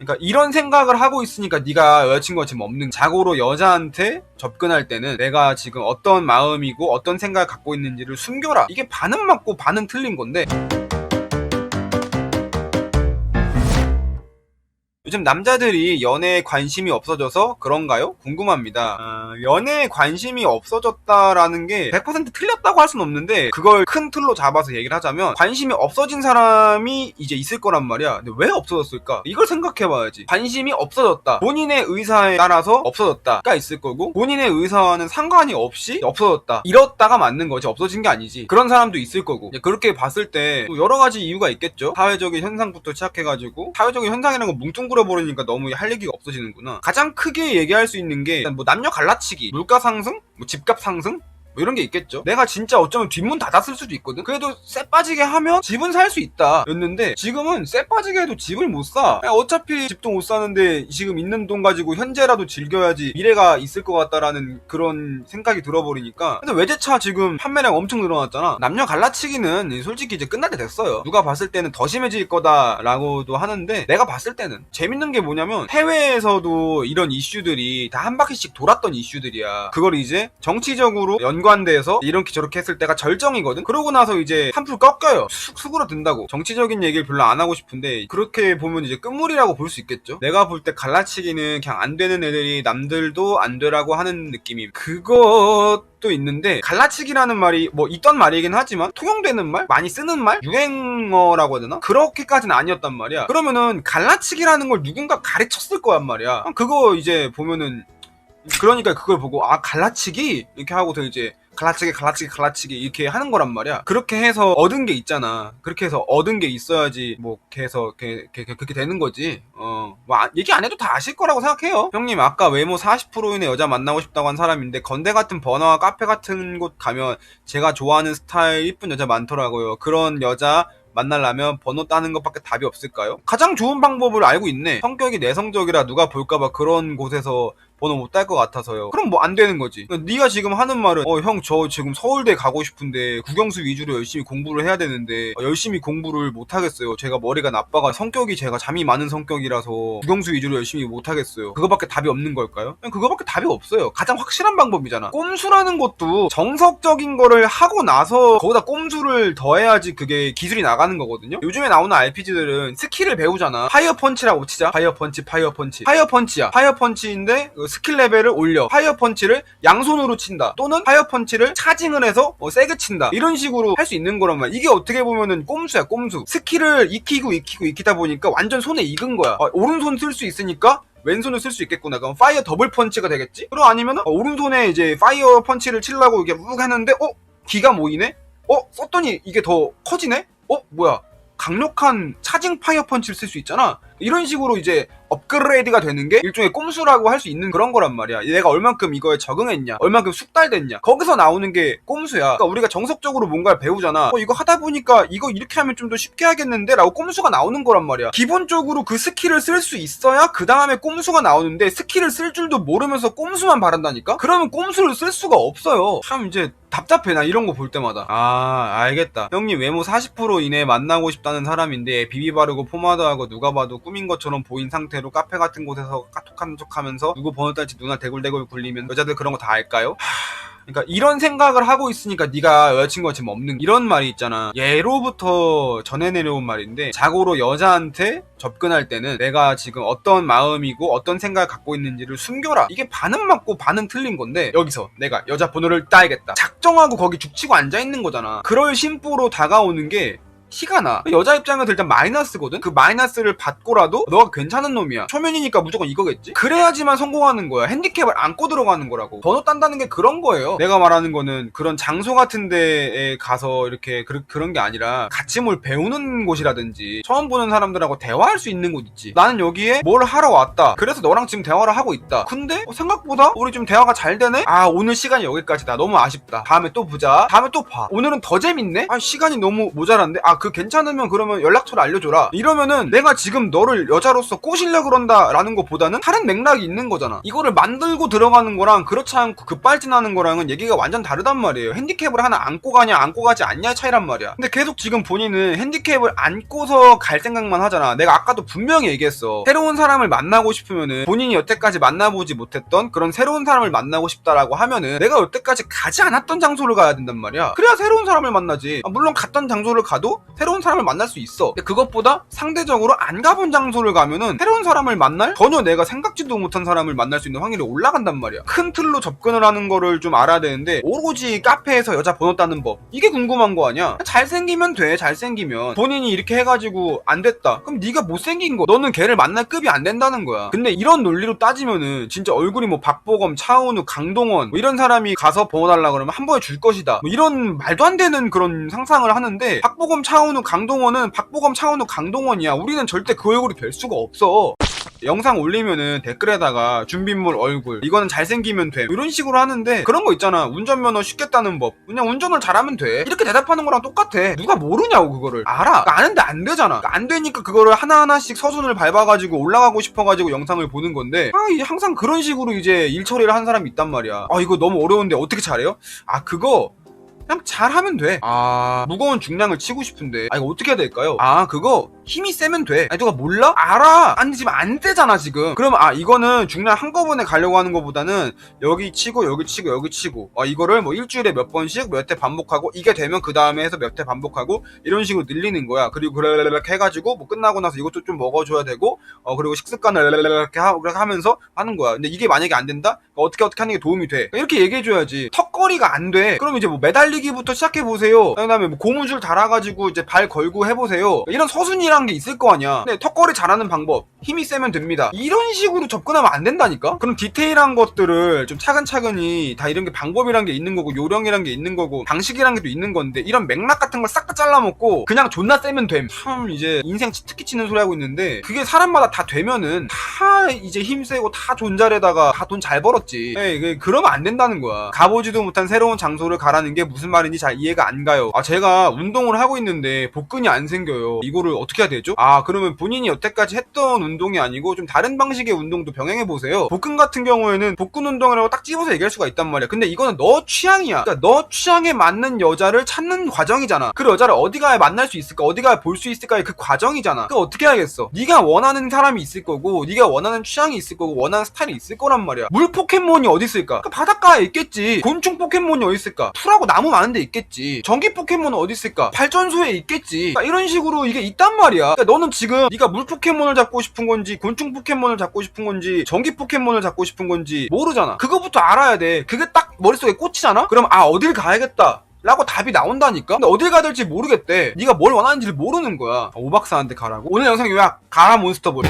그러니까 이런 생각을 하고 있으니까 네가 여자친구가 지금 없는 자고로 여자한테 접근할 때는 내가 지금 어떤 마음이고 어떤 생각을 갖고 있는지를 숨겨라. 이게 반은 맞고 반은 틀린 건데 요즘 남자들이 연애에 관심이 없어져서 그런가요? 궁금합니다. 어, 연애에 관심이 없어졌다라는 게 100% 틀렸다고 할 수는 없는데 그걸 큰 틀로 잡아서 얘기를 하자면 관심이 없어진 사람이 이제 있을 거란 말이야. 근데 왜 없어졌을까? 이걸 생각해봐야지. 관심이 없어졌다. 본인의 의사에 따라서 없어졌다가 있을 거고 본인의 의사와는 상관이 없이 없어졌다. 이렇다가 맞는 거지. 없어진 게 아니지. 그런 사람도 있을 거고 그렇게 봤을 때뭐 여러 가지 이유가 있겠죠. 사회적인 현상부터 시작해가지고 사회적인 현상이라는 건 뭉뚱그려 버리니까 너무 할 얘기가 없어지는구나. 가장 크게 얘기할 수 있는 게 뭐 남녀 갈라치기, 물가 상승, 뭐 집값 상승, 뭐 이런 게 있겠죠. 내가 진짜 어쩌면 뒷문 닫았을 수도 있거든. 그래도 쎄 빠지게 하면 집은 살 수 있다. 였는데 지금은 쎄 빠지게 해도 집을 못 사. 어차피 집도 못 사는데 지금 있는 돈 가지고 현재라도 즐겨야지 미래가 있을 것 같다라는 그런 생각이 들어버리니까. 근데 외제차 지금 판매량 엄청 늘어났잖아. 남녀 갈라치기는 솔직히 이제 때 됐어요. 누가 봤을 때는 더 심해질 거다라고도 하는데 내가 봤을 때는 재밌는 게 뭐냐면 해외에서도 이런 이슈들이 다 한 바퀴씩 돌았던 이슈들이야. 그걸 이제 정치적으로 연 관돼서 이렇게 저렇게 했을 때가 절정이거든. 그러고 나서 이제 한풀 꺾여요. 쑥 수그러 든다고. 정치적인 얘기를 별로 안 하고 싶은데 그렇게 보면 이제 끝물이라고 볼 수 있겠죠. 내가 볼 때 갈라치기는 그냥 안 되는 애들이 남들도 안 되라고 하는 느낌이. 그것도 있는데 갈라치기라는 말이 뭐 있던 말이긴 하지만 통용되는 말, 많이 쓰는 말, 유행어라고 해야 되나? 그렇게까지는 아니었단 말이야. 그러면은 갈라치기라는 걸 누군가 가르쳤을 거란 말이야. 그거 이제 보면은 그러니까 그걸 보고 아 갈라치기? 이렇게 하고서 이제 갈라치기 갈라치기 갈라치기 이렇게 하는 거란 말이야. 그렇게 해서 얻은 게 있잖아. 그렇게 해서 얻은 게 있어야지 뭐 이렇게, 그렇게 되는 거지. 어뭐 얘기 안 해도 다 아실 거라고 생각해요. 형님 아까 외모 40%인의 여자 만나고 싶다고 한 사람인데 건대 같은 번화와 카페 같은 곳 가면 제가 좋아하는 스타일 이쁜 여자 많더라고요. 그런 여자 만나려면 번호 따는 것밖에 답이 없을까요? 가장 좋은 방법을 알고 있네. 성격이 내성적이라 누가 볼까봐 그런 곳에서 번호 못 딸 것 같아서요. 그럼 뭐 안 되는 거지. 그러니까 네가 지금 하는 말은 어 형 저 지금 서울대 가고 싶은데 국영수 위주로 열심히 공부를 해야 되는데 어, 열심히 공부를 못 하겠어요. 제가 머리가 나빠가 성격이 제가 잠이 많은 성격이라서 국영수 위주로 열심히 못 하겠어요. 그거밖에 답이 없는 걸까요? 그냥 그거밖에 답이 없어요. 가장 확실한 방법이잖아. 꼼수라는 것도 정석적인 거를 하고 나서 거기다 꼼수를 더해야지 그게 기술이 나가는 거거든요. 요즘에 나오는 RPG들은 스킬을 배우잖아. 파이어 펀치라고 치자. 파이어 펀치, 파이어 펀치. 파이어 펀치야. 파이어 펀치인데 그 스킬 레벨을 올려. 파이어 펀치를 양손으로 친다. 또는 파이어 펀치를 차징을 해서 어, 세게 친다. 이런 식으로 할 수 있는 거란 말이야. 이게 어떻게 보면은 꼼수야, 꼼수. 스킬을 익히고 익히고 익히다 보니까 완전 손에 익은 거야. 어, 오른손 쓸 수 있으니까 왼손을 쓸 수 있겠구나. 그럼 파이어 더블 펀치가 되겠지? 그럼 아니면은 어, 오른손에 이제 파이어 펀치를 치려고 이렇게 욱 했는데 어? 기가 모이네? 어? 썼더니 이게 더 커지네? 어? 뭐야? 강력한 차징 파이어 펀치를 쓸 수 있잖아. 이런 식으로 이제 업그레이드가 되는 게 일종의 꼼수라고 할 수 있는 그런 거란 말이야. 내가 얼만큼 이거에 적응했냐, 얼만큼 숙달됐냐. 거기서 나오는 게 꼼수야. 그러니까 우리가 정석적으로 뭔가를 배우잖아. 어, 이거 하다 보니까 이거 이렇게 하면 좀 더 쉽게 하겠는데? 라고 꼼수가 나오는 거란 말이야. 기본적으로 그 스킬을 쓸 수 있어야 그 다음에 꼼수가 나오는데 스킬을 쓸 줄도 모르면서 꼼수만 바란다니까? 그러면 꼼수를 쓸 수가 없어요. 참 이제 답답해 나 이런 거 볼 때마다 아 알겠다 형님 외모 40% 이내 만나고 싶다는 사람인데 비비 바르고 포마드하고 누가 봐도 꾸민 것처럼 보인 상태 로 카페 같은 곳에서 카톡하는 척하면서 누구 번호 딸지 누나 대굴대굴 굴리면 여자들 그런 거 다 알까요? 그러니까 이런 생각을 하고 있으니까 네가 여자친구가 지금 없는 이런 말이 있잖아. 예로부터 전해 내려온 말인데 자고로 여자한테 접근할 때는 내가 지금 어떤 마음이고 어떤 생각을 갖고 있는지를 숨겨라. 이게 반은 맞고 반은 틀린 건데 여기서 내가 여자 번호를 따야겠다. 작정하고 거기 죽치고 앉아 있는 거잖아. 그럴 심보로 다가오는 게 티가 나. 여자 입장에서 일단 마이너스거든? 그 마이너스를 받고라도 너가 괜찮은 놈이야. 초면이니까 무조건 이거겠지? 그래야지만 성공하는 거야. 핸디캡을 안고 들어가는 거라고. 번호 딴다는 게 그런 거예요. 내가 말하는 거는 그런 장소 같은 데에 가서 이렇게 그, 그런 게 아니라 같이 뭘 배우는 곳이라든지 처음 보는 사람들하고 대화할 수 있는 곳 있지. 나는 여기에 뭘 하러 왔다. 그래서 너랑 지금 대화를 하고 있다. 근데 어, 생각보다 우리 좀 대화가 잘 되네? 아, 오늘 시간이 여기까지다. 너무 아쉽다. 다음에 또 보자. 다음에 또 봐. 오늘은 더 재밌네? 아, 시간이 너무 모자란데? 아, 그 괜찮으면 그러면 연락처를 알려줘라. 이러면은 내가 지금 너를 여자로서 꼬시려 그런다 라는 것보다는 다른 맥락이 있는 거잖아. 이거를 만들고 들어가는 거랑 그렇지 않고 급발진하는 거랑은 얘기가 완전 다르단 말이에요. 핸디캡을 하나 안고 가냐 안고 가지 않냐의 차이란 말이야. 근데 계속 지금 본인은 핸디캡을 안고서 갈 생각만 하잖아. 내가 아까도 분명히 얘기했어. 새로운 사람을 만나고 싶으면은 본인이 여태까지 만나보지 못했던 그런 새로운 사람을 만나고 싶다라고 하면은 내가 여태까지 가지 않았던 장소를 가야 된단 말이야. 그래야 새로운 사람을 만나지. 아, 물론 갔던 장소를 가도 새로운 사람을 만날 수 있어. 근데 그것보다 상대적으로 안 가본 장소를 가면은 새로운 사람을 만날 전혀 내가 생각지도 못한 사람을 만날 수 있는 확률이 올라간단 말이야. 큰 틀로 접근을 하는 거를 좀 알아야 되는데 오로지 카페에서 여자 번호 따는 법 이게 궁금한 거 아니야? 잘생기면 돼. 잘생기면 본인이 이렇게 해가지고 안 됐다. 그럼 네가 못생긴 거. 너는 걔를 만날 급이 안 된다는 거야. 근데 이런 논리로 따지면은 진짜 얼굴이 뭐 박보검, 차은우, 강동원 뭐 이런 사람이 가서 번호 달라 그러면 한 번에 줄 것이다. 뭐 이런 말도 안 되는 그런 상상을 하는데 박보검, 차 은우, 강동원은 박보검, 차은우, 강동원이야. 우리는 절대 그 얼굴이 될 수가 없어. 영상 올리면은 댓글에다가 준비물 얼굴 이거는 잘생기면 돼. 이런 식으로 하는데 그런 거 있잖아. 운전면허 쉽게 따는 법. 그냥 운전을 잘하면 돼. 이렇게 대답하는 거랑 똑같아. 누가 모르냐고 그거를. 알아. 그러니까 아는데 안 되잖아. 그러니까 안 되니까 그거를 하나하나씩 서순을 밟아가지고 올라가고 싶어가지고 영상을 보는 건데. 아 항상 그런 식으로 이제 일 처리를 한 사람이 있단 말이야. 아 이거 너무 어려운데 어떻게 잘해요? 아 그거 그냥 잘하면 돼. 아, 무거운 중량을 치고 싶은데. 아, 이거 어떻게 해야 될까요? 아, 그거 힘이 세면 돼. 아니, 누가 몰라? 알아. 아니, 지금 안 되잖아, 지금. 그러면, 아, 이거는 중량 한꺼번에 가려고 하는 것보다는 여기 치고, 여기 치고, 여기 치고. 아, 이거를 뭐 일주일에 몇 번씩 몇 회 반복하고, 이게 되면 그 다음에 해서 몇 회 반복하고, 이런 식으로 늘리는 거야. 그리고 그래, 이렇게 해가지고, 뭐 끝나고 나서 이것도 좀 먹어줘야 되고, 어, 그리고 식습관을 이렇게 하- 하면서 하는 거야. 근데 이게 만약에 안 된다? 어떻게 어떻게 하는 게 도움이 돼. 이렇게 얘기해줘야지. 턱걸이가 안 돼. 그럼 이제 뭐 매달리 기부터 시작해 보세요. 그 다음에 뭐 고무줄 달아가지고 이제 발 걸고 해보세요. 이런 서순이란 게 있을 거 아니야. 근데 턱걸이 잘하는 방법. 힘이 세면 됩니다. 이런 식으로 접근하면 안 된다니까? 그럼 디테일한 것들을 좀 차근차근히 다 이런 게 방법이란 게 있는 거고, 요령이란 게 있는 거고, 방식이란 게 또 있는 건데, 이런 맥락 같은 걸 싹 다 잘라먹고, 그냥 존나 세면 됨. 참, 이제 인생 치트키 치는 소리 하고 있는데, 그게 사람마다 다 되면은, 다 이제 힘 세고, 다 존잘에다가 다 돈 잘 벌었지. 예, 그- 그러면 안 된다는 거야. 가보지도 못한 새로운 장소를 가라는 게 무슨 말인지 잘 이해가 안 가요. 아, 제가 운동을 하고 있는데, 복근이 안 생겨요. 이거를 어떻게 해야 되죠? 아, 그러면 본인이 여태까지 했던 운동이 아니고, 좀 다른 방식의 운동도 병행해 보세요. 복근 같은 경우에는 복근 운동이라고 딱 집어서 얘기할 수가 있단 말이야. 근데 이거는 너 취향이야. 그러니까 너 취향에 맞는 여자를 찾는 과정이잖아. 그 여자를 어디 가야 만날 수 있을까? 어디 가야 볼 수 있을까의 그 과정이잖아. 그 어떻게 해야겠어? 네가 원하는 사람이 있을 거고, 네가 원하는 취향이 있을 거고, 원하는 스타일이 있을 거란 말이야. 물 포켓몬이 어디 있을까? 그 바닷가에 있겠지. 곤충 포켓몬이 어디 있을까? 풀하고 나무 많은 데 있겠지. 전기 포켓몬은 어디 있을까? 발전소에 있겠지. 그러니까 이런 식으로 이게 있단 말이야. 그러니까 너는 지금 네가 물 포켓몬을 잡고 싶은 건지, 곤충 포켓몬을 잡고 싶은 건지, 전기 포켓몬을 잡고 싶은 건지 모르잖아. 그거부터 알아야 돼. 그게 딱 머릿속에 꽂히잖아? 그럼 아 어딜 가야겠다. 라고 답이 나온다니까? 근데 어딜 가야 될지 모르겠대. 네가 뭘 원하는지를 모르는 거야. 오박사한테 가라고? 오늘 영상 요약 가라 몬스터볼.